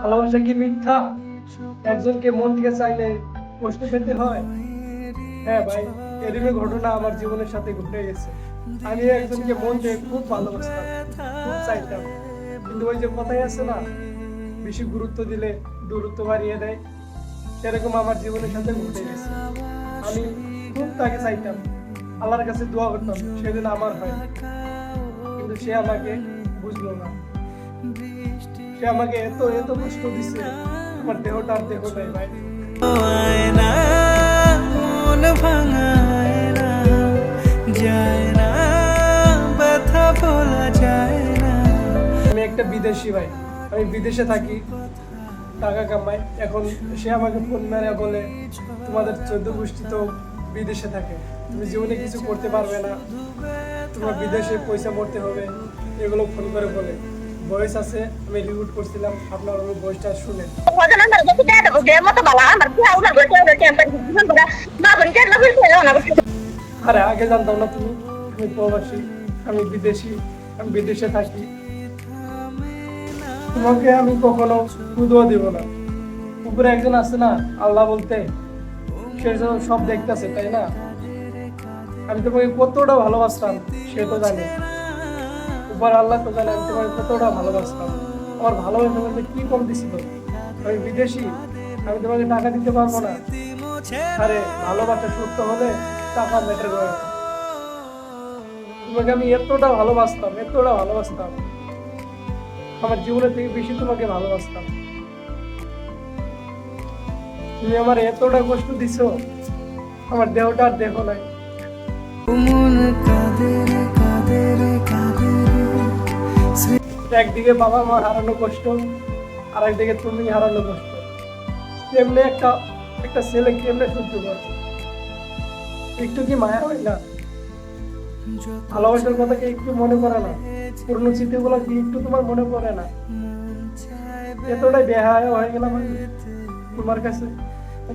ভালোবাসা কি মিথ্যা? একজনকে মন থেকে চাইলে কষ্ট পেতে হয়? হ্যাঁ ভাই, এরকম ঘটনা আমার জীবনের সাথে ঘটে গেছে। আমি একজনকে মন থেকে খুব ভালোবাসতাম, খুব চাইতাম। কিন্তু ওই যে কথাই আছে না, বেশি গুরুত্ব দিলে দূরত্ব বাড়িয়ে দেয়। সেরকম আমার জীবনের সাথে ঘটে গেছে। আমি খুব তাকে চাইতাম, আল্লাহর কাছে দোয়া করতাম, সেদিন আমার হয়। কিন্তু সে আমাকে বুঝলো না। সে আমাকে এত এত কষ্ট দিছে। আমার দেহটা আর দেহ নেই ভাই। ভাঙায় না যায় না ব্যথা বলা যায় না। আমি একটা বিদেশি ভাই আমি বিদেশে থাকি টাকা কামাই। এখন সে আমাকে ফোন মেরে বলে তোমাদের চোদ্দ গোষ্ঠী তো বিদেশে থাকে তুমি জীবনে কিছু করতে পারবে না। তোমার বিদেশে পয়সা পড়তে হবে। এগুলো ফোন করে বলে। ভয়েস আছে আমি রিউট করছিলাম আপনার ওই ভয়েসটা bin আরে আগে জানতাম না তুমি। আমি প্রবাসী আমি বিদেশি আমি বিদেশে থাকি। তোমাকে আমি কখনো কুদোয়া দিব না। উপরে একজন আছে না আল্লাহ বলতে সে সব দেখতেছে তাই না? আমি তোমাকে কতটা ভালোবাসতাম সে তো জানে। উপর আল্লাহ তো জানে আমি তোমাকে কতটা ভালোবাসতাম আমার ভালোবাসা বলতে কি কম দিছিল? আমি বিদেশি, আমি তোমাকে টাকা দিতে পারব না। আরে, ভালোবাসা সুস্থ হলে টাকা ম্যাটার করে। তোমাকে আমি এতটা ভালোবাসতাম এতটা ভালোবাসতাম। আমার জীবনের থেকে বেশি তোমাকে ভালোবাসতাম। তুমি আমার এতটা কষ্ট দিছো, আমার দেহটা আর দেহ নাই। একদিকে বাবা মা হারানো কষ্ট আর একদিকে তুমি হারানো কষ্ট। কেমনে একটা একটা ছেলে কেমনে সহ্য করে? একটু কি মায়া হয় না? ভালোবাসার কথা কি একটু মনে করে না। পুরনো স্মৃতিগুলো কি একটু তোমার মনে পড়ে না? এতটাই বেহায় হয়ে গেলাম তোমার কাছে।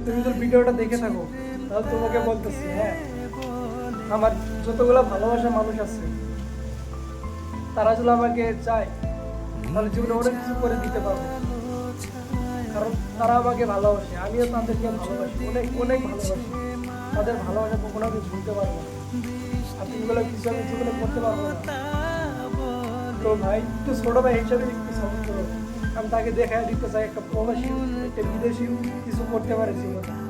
তুমি যদি ভিডিওটা দেখে থাকো, তাহলে তোমাকে বলতেছি হ্যাঁ। আমার যতগুলো ভালোবাসা মানুষ আছে, তারা যদি আমাকে চায় তাহলে জীবনে অনেক কিছু করে দিতে পারব। কারণ তারা আমাকে ভালোবাসে, আমিও তাদেরকে ভালোবাসি, অনেক অনেক ভালোবাসি। তাদের ভালোবাসা কখনো আমি ভুলতে পারব না। তুমিগুলো কিছু আমি জীবনে করতে পারব তো ভাই, একটু ছোট ভাই হিসাবে একটু সাপোর্ট করো। আমি তাকে দেখায় দিতে চাই, একটা প্রবাসী একটা বিদেশি কিছু করতে পারে জীবনে।